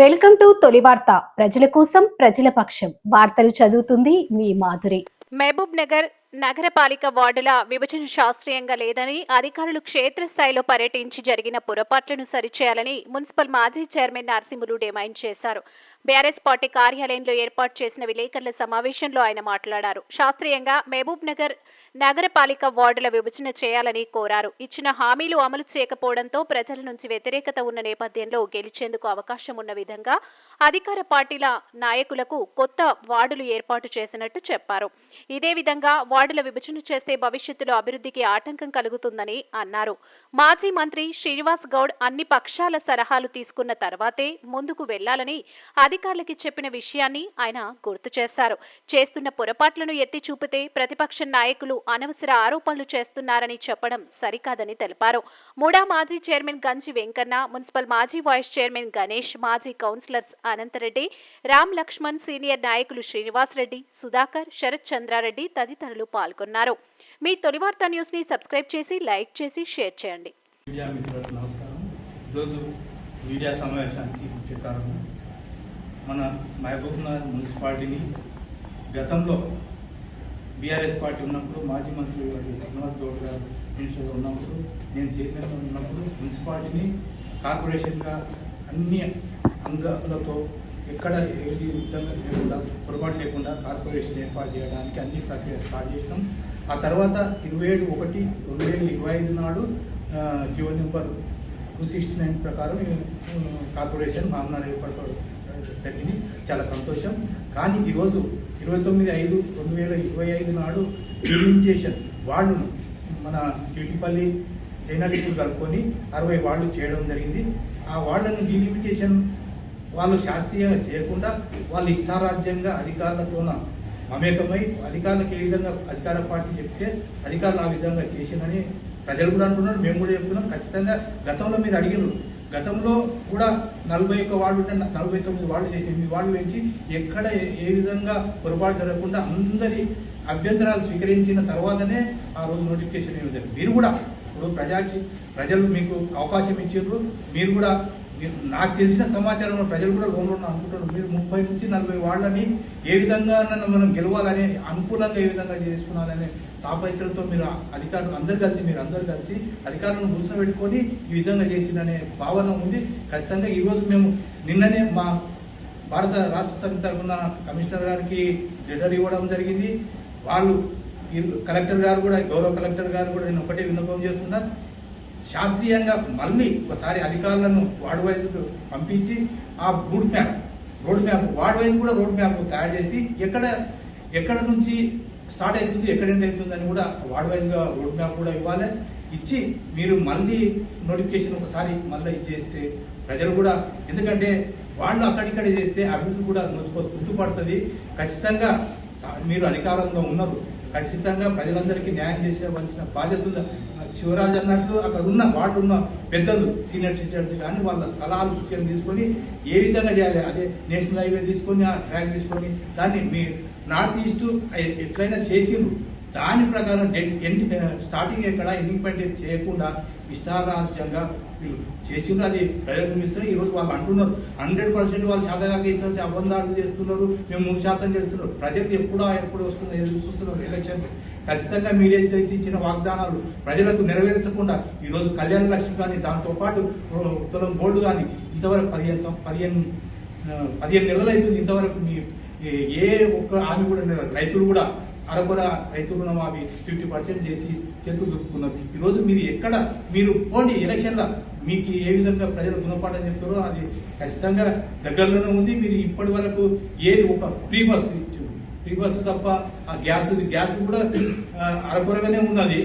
Welcome to తొలి వార్త. ప్రజల కోసం ప్రజల పక్షం. వార్తలు చదువుతుంది మీ మాధురి. మహబూబ్ నగర్ నగరపాలిక వార్డుల విభజన శాస్త్రీయంగా లేదని అధికారులు క్షేత్రస్థాయిలో పర్యటించి జరిగిన పొరపాట్లను సరిచేయాలని మున్సిపల్ మాజీ చైర్మన్ నరసింహులు డిమాండ్ చేశారు. బీఆర్ఎస్ పార్టీ కార్యాలయంలో ఏర్పాటు చేసిన విలేకరుల సమావేశంలో ఆయన మాట్లాడారు. శాస్త్రీయంగా మహబూబ్ నగర్ నగరపాలిక వార్డుల విభజన చేయాలని కోరారు. ఇచ్చిన హామీలు అమలు చేయకపోవడంతో ప్రజల నుంచి వ్యతిరేకత ఉన్న నేపథ్యంలో గెలిచేందుకు అవకాశం ఉన్న విధంగా అధికార పార్టీల నాయకులకు కొత్త వార్డులు ఏర్పాటు చేసినట్టు చెప్పారు. ఇదే విధంగా వార్డుల విభజన చేస్తే భవిష్యత్తులో అభివృద్ధికి ఆటంకం కలుగుతుందని అన్నారు. మాజీ మంత్రి శ్రీనివాస్ గౌడ్ అన్ని పక్షాల సలహాలు తీసుకున్న తర్వాతే ముందుకు వెళ్ళాలని అధికారులకి చెప్పిన విషయాన్ని ఆయన గుర్తు చేశారు. చేస్తున్న పొరపాట్లను ఎత్తి చూపితే ప్రతిపక్ష నాయకులు అనవసర ఆరోపణలు చేస్తున్నారని చెప్పడం సరికాదని తెలిపారు. మూడా మాజీ చైర్మన్ గంజి వెంకన్న మున్సిపల్ మాజీ వైస్ చైర్మన్ గణేష్ మాజీ కౌన్సిలర్స్ అనంతరెడ్డి రామ్ లక్ష్మణ్ సీనియర్ నాయకులు శ్రీనివాస్ రెడ్డి సుధాకర్ శరత్ చంద్రారెడ్డి తదితరులు పాల్గొన్నారు. మీ తొలి వార్తా న్యూస్ని సబ్స్క్రైబ్ చేసి లైక్ చేసి షేర్ చేయండి. మీడియా మిత్రులకు నమస్కారం. ఈరోజు మీడియా సమావేశానికి ముఖ్య కారణం మన మహబూబ్నగర్ మున్సిపాలిటీని గతంలో బీఆర్ఎస్ పార్టీ ఉన్నప్పుడు మాజీ మంత్రి శ్రీనివాస్ గౌడ్ గారు మినిస్టర్గా ఉన్నప్పుడు నేను చైర్మన్ ఉన్నప్పుడు మున్సిపాలిటీని కార్పొరేషన్గా అన్ని అంగాలతో ఎక్కడ ఏది విధంగా లేకుండా పొరపాటు లేకుండా కార్పొరేషన్ ఏర్పాటు చేయడానికి అన్ని ప్రక్రియ స్టార్ట్ చేసినాం. ఆ తర్వాత ఇరవై ఏడు ఒకటి రెండు వేల ఇరవై ఐదు నాడు GO number two sixty nine ప్రకారం కార్పొరేషన్ మామూలు ఏర్పడడం జరిగింది. చాలా సంతోషం. కానీ ఈరోజు ఇరవై తొమ్మిది ఐదు రెండు వేల ఇరవై ఐదు నాడు డిలిమిటేషన్ వాళ్ళను మన డ్యూటీపల్లి జైనల్పూర్ కలుపుకొని అరవై వాళ్ళు చేయడం జరిగింది. ఆ వాళ్ళను డిలిమిటేషన్ వాళ్ళు శాస్త్రీయంగా చేయకుండా వాళ్ళు ఇష్టారాజ్యంగా అధికారులతోన మమేకమై అధికారులకు ఏ విధంగా అధికార పార్టీ చెప్తే అధికారులు ఆ విధంగా చేసిందని ప్రజలు కూడా అంటున్నారు మేము కూడా చెప్తున్నాం. ఖచ్చితంగా గతంలో మీరు అడిగినారు గతంలో కూడా నలభై ఒక్క వార్డు ఉంటే నలభై తొమ్మిది వార్డు ఎనిమిది వార్డు పెంచి ఎక్కడ ఏ- విధంగా పొరపాటు జరగకుండా అందరి అభ్యంతరాలు స్వీకరించిన తర్వాతనే ఆ రోజు నోటిఫికేషన్ ఇవ్వడం జరిగింది. మీరు కూడా ఇప్పుడు ప్రజా ప్రజలు మీకు అవకాశం ఇచ్చారు మీరు కూడా నాకు తెలిసిన సమాచారం ప్రజలు కూడా లోన్ అనుకుంటున్నారు మీరు ముప్పై నుంచి నలభై వాళ్ళని ఏ విధంగా మనం గెలవాలని అనుకూలంగా ఏ విధంగా చేసుకున్నారనే తాపత్రంతో మీరు అధికారులు అందరు కలిసి మీరు అందరు కలిసి అధికారులను కూర్చోబెట్టుకొని ఈ విధంగా చేసిందనే భావన ఉంది. ఖచ్చితంగా ఈరోజు మేము నిన్ననే మా భారత రాష్ట్ర సమితి తరఫున కమిషనర్ గారికి లెటర్ ఇవ్వడం జరిగింది. వాళ్ళు కలెక్టర్ గారు కూడా గౌరవ కలెక్టర్ గారు కూడా నేను ఒకటే విన్నపం చేస్తున్నా. శాస్త్రీయంగా మళ్ళీ ఒకసారి అధికారులను వార్డు వైజ్ పంపించి ఆ route map road map ward wise కూడా రోడ్ మ్యాప్ తయారు చేసి ఎక్కడ ఎక్కడ నుంచి స్టార్ట్ అవుతుంది ఎక్కడ ఎండ్ అవుతుంది అని కూడా వార్డ్ వైజ్గా రోడ్ మ్యాప్ కూడా ఇవ్వాలి. ఇచ్చి మీరు మళ్ళీ నోటిఫికేషన్ ఒకసారి మళ్ళీ ఇచ్చేస్తే ప్రజలు కూడా ఎందుకంటే వాళ్ళు అక్కడిక్కడ చేస్తే అభివృద్ధి కూడా నోచుకో గుర్తుపడుతుంది. ఖచ్చితంగా మీరు అధికారంలో ఉన్నారు ఖచ్చితంగా ప్రజలందరికీ న్యాయం చేసేవలసిన బాధ్యత ఉంది. శివరాజ్ అన్నట్లు అక్కడ ఉన్న వాళ్ళు ఉన్న పెద్దలు సీనియర్ సిటిజన్స్ కానీ వాళ్ళ స్థలాలు సూచనలు తీసుకొని ఏ విధంగా చేయాలి అదే నేషనల్ హైవే తీసుకొని ఆ ట్రాక్ తీసుకొని దాన్ని మీ నార్త్ ఈస్ట్ ఎట్లయినా చేసిండ్రు దాని ప్రకారం ఎన్ని ఎండ్ స్టార్టింగ్ ఎక్కడ ఎండింగ్ పాయింట్ చేయకుండా ఇష్టారాజ్యంగా వీళ్ళు చేసిండ్రు. అది ప్రజలకు ఇస్తున్నారు ఈరోజు వాళ్ళు అంటున్నారు. హండ్రెడ్ పర్సెంట్ వాళ్ళు శాతగా కేసులు అబంధాలు చేస్తున్నారు. మేము మూడు శాతం చేస్తున్నారు. ప్రజలు ఎప్పుడో ఎప్పుడు వస్తుందో ఎదురు చూస్తున్నారు ఎలక్షన్ ఖచ్చితంగా మీరు ఇచ్చిన వాగ్దానాలు ప్రజలకు నెరవేర్చకుండా ఈరోజు కళ్యాణ లక్ష్మి కానీ దాంతో పాటు బోర్డు గోల్డ్ కానీ ఇంతవరకు పదిహేను పదిహేను పదిహేను నెలలు అవుతుంది ఇంతవరకు మీ ఏ- ఒక్క ఆమె కూడా రైతులు కూడా అరకొర రైతు రుణమాఫీ ఫిఫ్టీ పర్సెంట్ చేసి చేతులు దుక్కున్నారు ఈరోజు మీరు ఎక్కడ మీరు పోండి ఎలక్షన్ల మీకు ఏ విధంగా ప్రజలు గుణపాఠం చెప్తారో అది ఖచ్చితంగా దగ్గరలోనే ఉంది. మీరు ఇప్పటి వరకు ఏది ఒక ఫ్రీ బస్ ఇచ్చారు. ఫ్రీ బస్సు తప్ప ఆ గ్యాస్ గ్యాస్ కూడా అరకొరగానే ఉన్నది.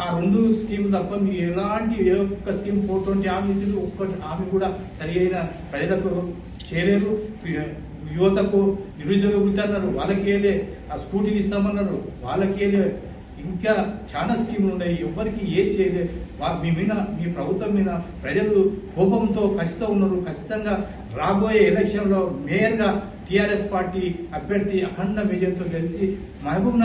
ఆ రెండు స్కీమ్ తప్ప మీరు ఎలాంటి ఏ ఒక్క స్కీమ్ ఫోర్ ట్వంటీ హామీ ఇచ్చారు? ఒక్క హామీ కూడా సరి అయిన ప్రజలకు చేయలేరు యువతకు నిరుద్యోగ వృత్తి అన్నారు. వాళ్ళకి ఏలే ఆ స్కూటీలు ఇస్తామన్నారు. వాళ్ళకి ఇంకా చాలా స్కీములు ఉన్నాయి. ఎవ్వరికి ఏ చేయలే. వా- మీ మీద మీ ప్రభుత్వం మీద ప్రజలు కోపంతో ఖచ్చితంగా ఉన్నారు. ఖచ్చితంగా రాబోయే ఎలక్షన్లో మేయర్గా టీఆర్ఎస్ పార్టీ అభ్యర్థి అఖండ విజయంతో కలిసి మహబూబ్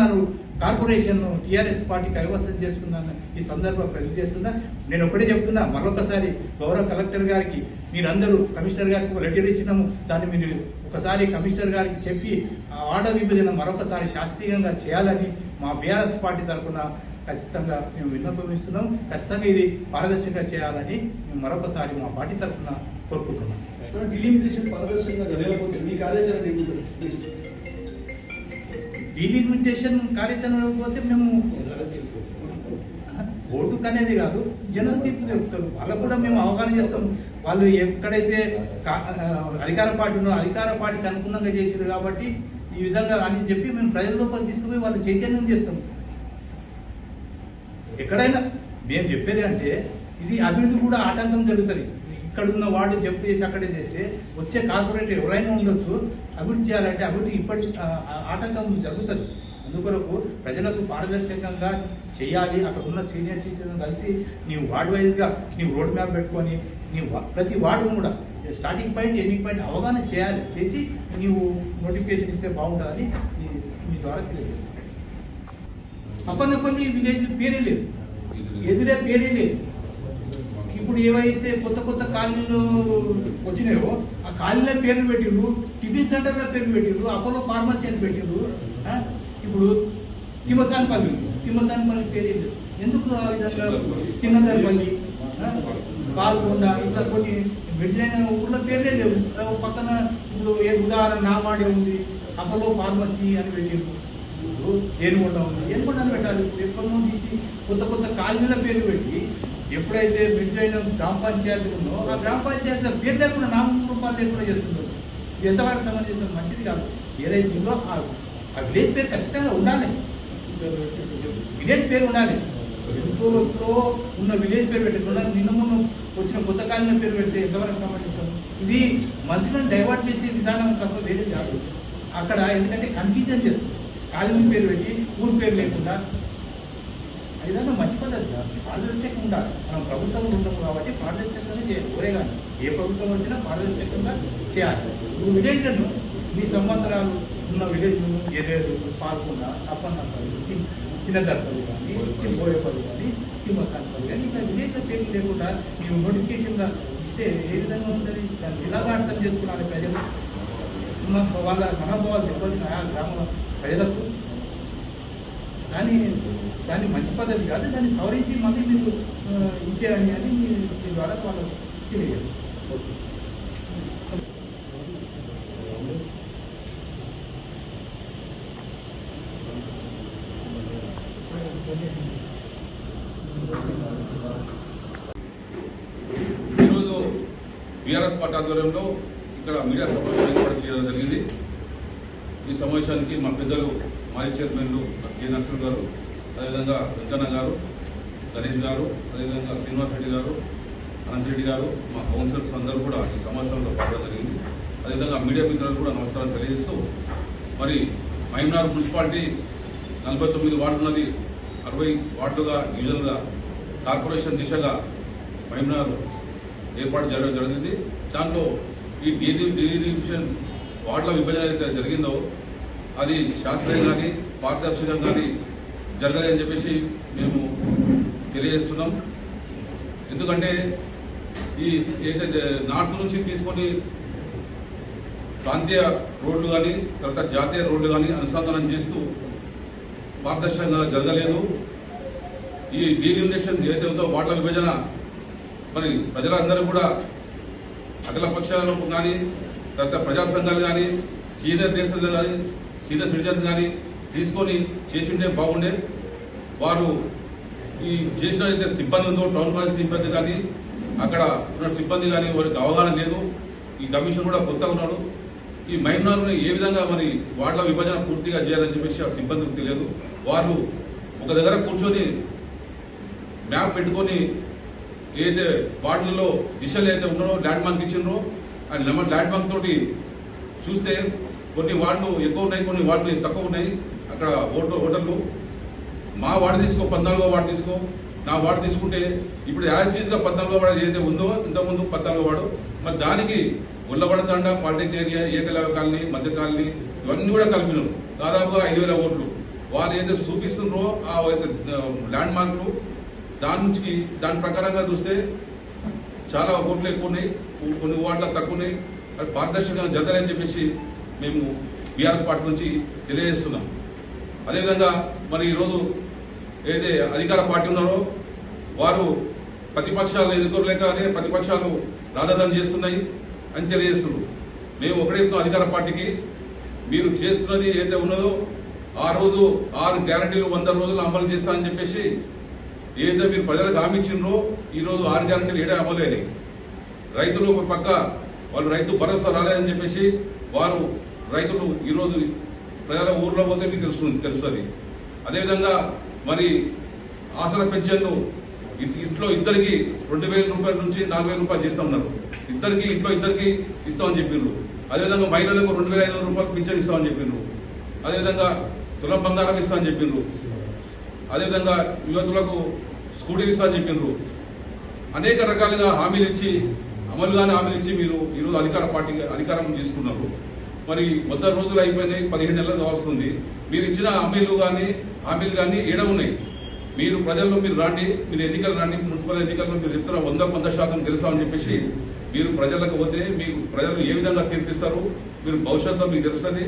కార్పొరేషన్ టీఆర్ఎస్ పార్టీ కైవసం చేసుకుందని ఈ సందర్భం ప్రజలు చేస్తున్నా నేను ఒకటే చెప్తున్నా మరొకసారి గౌరవ కలెక్టర్ గారికి మీరందరూ కమిషనర్ గారికి ఒక లెటర్ ఇచ్చినాము. దాన్ని మీరు ఒకసారి కమిషనర్ గారికి చెప్పి ఆ ఆర్డర్ విభజన మరొకసారి శాస్త్రీయంగా చేయాలని మా బీఆర్ఎస్ పార్టీ తరఫున ఖచ్చితంగా మేము విన్నపం ఇస్తున్నాం. ఖచ్చితంగా ఇది పారదర్శకంగా చేయాలని మేము మరొకసారి మా పార్టీ తరఫున కోరుకుంటున్నాం. డిలిమిటేషన్ పారదర్శకంగా జరగకపోతే మీ కార్యాచరణ డీలిమిటేషన్ కార్యక్రమం పోతే మేము ఓటు అనేది కాదు జనం తీర్పు చెప్తారు వాళ్ళకు కూడా మేము అవగాహన చేస్తాం. వాళ్ళు ఎక్కడైతే అధికార పార్టీ ఉన్నో అధికార పార్టీకి అనుగుణంగా చేసారు కాబట్టి ఈ విధంగా అని చెప్పి మేము ప్రజల లోపల తీసుకుపోయి వాళ్ళు చైతన్యం చేస్తాం. ఎక్కడైనా మేము చెప్పేది అంటే ఇది అభివృద్ధి కూడా ఆటంకం జరుగుతుంది. ఇక్కడ ఉన్న వార్డు జప్తు చేసి అక్కడే చేస్తే వచ్చే కార్పొరేటర్ ఎవరైనా ఉండొచ్చు అభివృద్ధి చేయాలంటే అభివృద్ధి ఇప్పటి ఆ, ఆటంకం జరుగుతుంది. అందుకొరకు ప్రజలకు పారదర్శకంగా చేయాలి. అక్కడ ఉన్న సీనియర్ సిటిజన్ కలిసి నీవు వార్డ్ వైజ్గా నీవు రోడ్ మ్యాప్ పెట్టుకొని నీవు ప్రతి వార్డు కూడా స్టార్టింగ్ పాయింట్ ఎండింగ్ పాయింట్ అవగాహన చేయాలి. చేసి నీవు నోటిఫికేషన్ ఇస్తే బాగుంటుందని మీ ద్వారా తెలియజేస్తాను అప్పన్నపల్లి విలేజ్ పేరే లేదు. ఎదురే పేరే లేదు. ఇప్పుడు ఏవైతే కొత్త కొత్త కాలనీలు వచ్చినాయో ఆ కాలనీలో పేర్లు పెట్టిండ్రు టిఫిన్ సెంటర్లో పేర్లు పెట్టిండ్రు అపోలో ఫార్మసీ అని పెట్టిండ్రు ఆ? ఇప్పుడు తిమ్మసానిపల్లి తిమ్మసానిపల్లి పేరు ఎందుకు ఆ విధంగా చిన్నదరపల్లి పాల్గొండ ఇట్లా కొన్ని విడిచిన ఊళ్ళో పేర్లే లేవు. పక్కన ఇప్పుడు ఏ ఉదాహరణ నామాడే ఉంది అపోలో ఫార్మసీ అని పెట్టిండ్రు ఇప్పుడు ఏనుగొండ ఉంది ఏనుగొండ పెట్టాలి. ఇప్పుడు తీసి కొత్త కొత్త కాలనీల పేరు పెట్టి ఎప్పుడైతే మిర్జైన గ్రామ పంచాయతీ ఉందో ఆ గ్రామ పంచాయతీలో పేరు లేకుండా నామరూపాలు లేకుండా చేస్తున్నారు ఎంతవరకు సంబంధించిన మంచిది కాదు. ఏదైతే ఉందో ఆ విలేజ్ పేరు ఖచ్చితంగా ఉండాలి. విలేజ్ పేరు ఉండాలి. ఎంతో ఉన్న విలేజ్ పేరు పెట్టకుండా నిన్న మొన్న వచ్చిన కొత్త కాలనీ పేరు పెడితే ఎంతవరకు సంబంధిస్తాం ఇది మనుషులను డైవర్ట్ చేసే విధానం తప్ప వేరే కాదు. అక్కడ ఎందుకంటే కన్ఫ్యూజన్ చేస్తుంది. కాలనీ పేరు పెట్టి ఊరు పేరు లేకుండా. ఆ మంచి పద్ధతి కాదు. పారదర్శకంగా ఉండాలి. మనం ప్రభుత్వం ఉంటాం కాబట్టి పారదర్శకంగా చేయాలి. ఒరే కానీ ఏ ప్రభుత్వం వచ్చినా పారదర్శకంగా చేయాలి. నువ్వు విలేజ్లను నీ సంవత్సరాలు ఉన్న విలేజ్లు తప్పని పాల్గొండ అప్పన్నపల్లి చిన్నదర్పల్లి కానీ బోయపల్లి కానీ తిమ్మసానపల్లి కానీ ఇట్లా విలేజ్ పేరు లేకుండా నీవు నోటిఫికేషన్గా ఇస్తే ఏ విధంగా ఉంటుంది? దాన్ని ఎలాగా అర్థం చేసుకున్నాను ప్రజలు? వాళ్ళ మనోభావాలు ఎవరికి ఆ గ్రామంలో? ప్రజలకు కానీ దాన్ని మంచి పద్ధతి కాదు దాన్ని సవరించి మళ్ళీ మీరు ఆ, ఇచ్చేయండి అని మీ ద్వారా వాళ్ళు తెలియజేస్తారు. ఈరోజు బీఆర్ఎస్ పార్టీ ఆధ్వర్యంలో ఇక్కడ మీడియా సమావేశం ఏర్పాటు చేయడం జరిగింది. ఈ సమావేశానికి మా పెద్దలు మాజీ చైర్మన్లు కె నరసింహ గారు అదేవిధంగా వెంకన్న గారు గణేష్ గారు అదేవిధంగా శ్రీనివాస్ రెడ్డి గారు అనంత్ రెడ్డి గారు మా కౌన్సిలర్స్ అందరూ కూడా ఈ సమావేశంలో పాల్గొనడం జరిగింది. అదేవిధంగా మీడియా మిత్రులకు కూడా నమస్కారం తెలియజేస్తూ మరి మహిమనార్ మున్సిపాలిటీ నలభై తొమ్మిది వార్డున్నది అరవై వార్డులుగా డివిజన్గా కార్పొరేషన్ దిశగా మహిమనార్ ఏర్పాటు జరగడం జరిగింది. దాంట్లో ఈ డీలిమిషన్ వార్డుల విభజన అయితే జరిగిందో అది శాస్త్రీయంగాని పారదర్శకంగాని జరగాలి అని చెప్పేసి మేము తెలియజేస్తున్నాం. ఎందుకంటే ఈ ఏదైతే నార్త్ నుంచి తీసుకొని ప్రాంతీయ రోడ్లు కానీ తర్వాత జాతీయ రోడ్లు కానీ అనుసంధానం చేస్తూ పారదర్శకంగా జరగలేదు. ఈ డీలిమినేషన్ ఏదైతే ఉందో వార్డుల విభజన మరి ప్రజలందరూ కూడా అఖిల పక్షాలు కానీ తర్వాత ప్రజా సంఘాలు కానీ సీనియర్ నేషనల్ కానీ సీనియర్ సిటిజన్స్ కానీ తీసుకొని చేసిండే బాగుండే. వారు ఈ చేసిన అయితే సిబ్బంది ఉందో టౌన్ ప్లానింగ్ సిబ్బంది కానీ అక్కడ ఉన్న సిబ్బంది కానీ వారికి అవగాహన లేదు. ఈ కమిషన్ కూడా కొత్తగా ఉన్నాడు ఈ మైనార్ని ఏ విధంగా మరి వాళ్ళ విభజన పూర్తిగా చేయాలని చెప్పేసి ఆ సిబ్బందికి తెలియదు వాళ్ళు ఒక దగ్గర కూర్చొని మ్యాప్ పెట్టుకొని ఏదైతే వార్డులలో దిశలు ఏదైతే ఉన్నారో ల్యాండ్ మార్క్ ఇచ్చిండ్రో ఆ నెంబర్ ల్యాండ్ మార్క్ తోటి చూస్తే కొన్ని వార్డులు ఎక్కువ ఉన్నాయి కొన్ని వార్డులు తక్కువ ఉన్నాయి. అక్కడ ఓటు ఓటర్లు మా వార్డు తీసుకో పద్నాలుగో వార్డు తీసుకో. నా వార్డు తీసుకుంటే ఇప్పుడు యాజ్గా పద్నాలుగో వార్డు ఏదైతే ఉందో ఇంతకుముందు పద్నాలుగో వార్డు మరి దానికి ఉల్లబడతాండ పాలిటెక్నిక్ ఏరియా ఏకలవ కాలనీ మధ్య కాలనీ ఇవన్నీ కూడా కలిపినారు. దాదాపుగా ఐదు వేల ఓట్లు. వాళ్ళు ఏదైతే చూపిస్తున్నారో ఆ ల్యాండ్ మార్కులు దాని నుంచి దాని ప్రకారంగా చూస్తే చాలా ఓట్లు ఎక్కువ ఉన్నాయి కొన్ని ఓట్ల తక్కువ ఉన్నాయి అది పారదర్శకంగా జరగాలని చెప్పేసి మేము బీఆర్ఎస్ పార్టీ నుంచి తెలియజేస్తున్నాం. అదేవిధంగా మరి ఈరోజు ఏదైతే అధికార పార్టీ ఉన్నారో వారు ప్రతిపక్షాలను ఎదుర్కోలేక ప్రతిపక్షాలు రాజధాని చేస్తున్నాయి అని తెలియజేస్తున్నారు. మేము ఒకటే అధికార పార్టీకి మీరు చేస్తున్నది ఏదైతే ఉన్నదో ఆ రోజు ఆరు గ్యారంటీలు వంద రోజులు అమలు చేస్తానని చెప్పేసి ఏదైతే మీరు ప్రజలకు హామీచ్చిండ్రో ఈ రోజు ఆరు గ్యారంటీలు ఏడే అమలేని రైతులు ఒక పక్క వాళ్ళు రైతు భరోసా రాలేదని చెప్పేసి వారు రైతులు ఈరోజు ప్రజల ఊర్లో పోతే మీకు తెలుస్తుంది తెలుస్తుంది. అదేవిధంగా మరి ఆసన పెన్షన్లు ఇంట్లో ఇద్దరికి రెండు వేల రూపాయల నుంచి నాలుగు వేల రూపాయలు చేస్తా ఉన్నారు. ఇద్దరికి ఇంట్లో ఇద్దరికి ఇస్తామని చెప్పిండ్రు అదేవిధంగా మహిళలకు రెండు వేల ఐదు వందల రూపాయలు పింఛన్ ఇస్తామని చెప్పిండ్రు అదేవిధంగా తులం బంగారం ఇస్తామని చెప్పిండ్రు అదేవిధంగా యువతులకు స్కూటీలు ఇస్తామని చెప్పిండ్రు అనేక రకాలుగా హామీలు ఇచ్చి అమలుగానే హామీలు ఇచ్చి మీరు ఈరోజు అధికార పార్టీ అధికారం తీసుకున్నారు. మరి వంద రోజులు అయిపోయినాయి పదిహేడు నెలలు వస్తుంది మీరు ఇచ్చిన హామీలు కానీ హామీలు కానీ ఏడ ఉన్నాయి? మీరు ప్రజల్లో మీరు రాండి మీరు ఎన్నికలు రాండి మున్సిపల్ ఎన్నికల్లో మీరు ఇతర వంద వంద శాతం గెలుస్తామని చెప్పేసి మీరు ప్రజలకు పోతే మీకు ప్రజలు ఏ విధంగా తీర్పిస్తారు? మీరు భవిష్యత్తులో మీకు తెలుస్తుంది.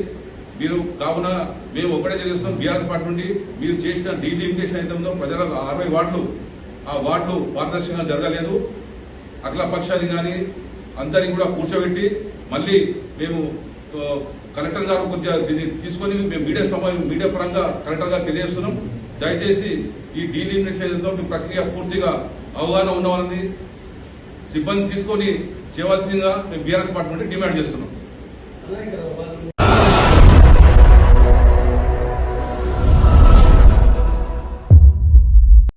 మీరు కావున మేము ఒకటే తెలియజేస్తున్నాం బీఆర్ఎస్ పార్టీ నుండి మీరు చేసిన డీలిమిటేషన్ అయితే ఉందో ప్రజలకు అరవై వార్డులు ఆ వార్డులు పారదర్శకంగా జరగలేదు. అఖిల పక్షాన్ని కానీ అందరినీ కూడా కూర్చోబెట్టి మళ్ళీ మేము కలెక్టర్ గారు కొద్దిగా దీన్ని తీసుకొని మేము మీడియా సమయం మీడియా పరంగా కలెక్టర్ గారు తెలియజేస్తున్నాం. దయచేసి ఈ డీలిమిటేషన్ ప్రక్రియ పూర్తిగా అవగాహన ఉన్న సిబ్బంది తీసుకొని చేయవలసిందిగా మేము బీఆర్ఎస్ పార్టీ నుండి డిమాండ్ చేస్తున్నాం.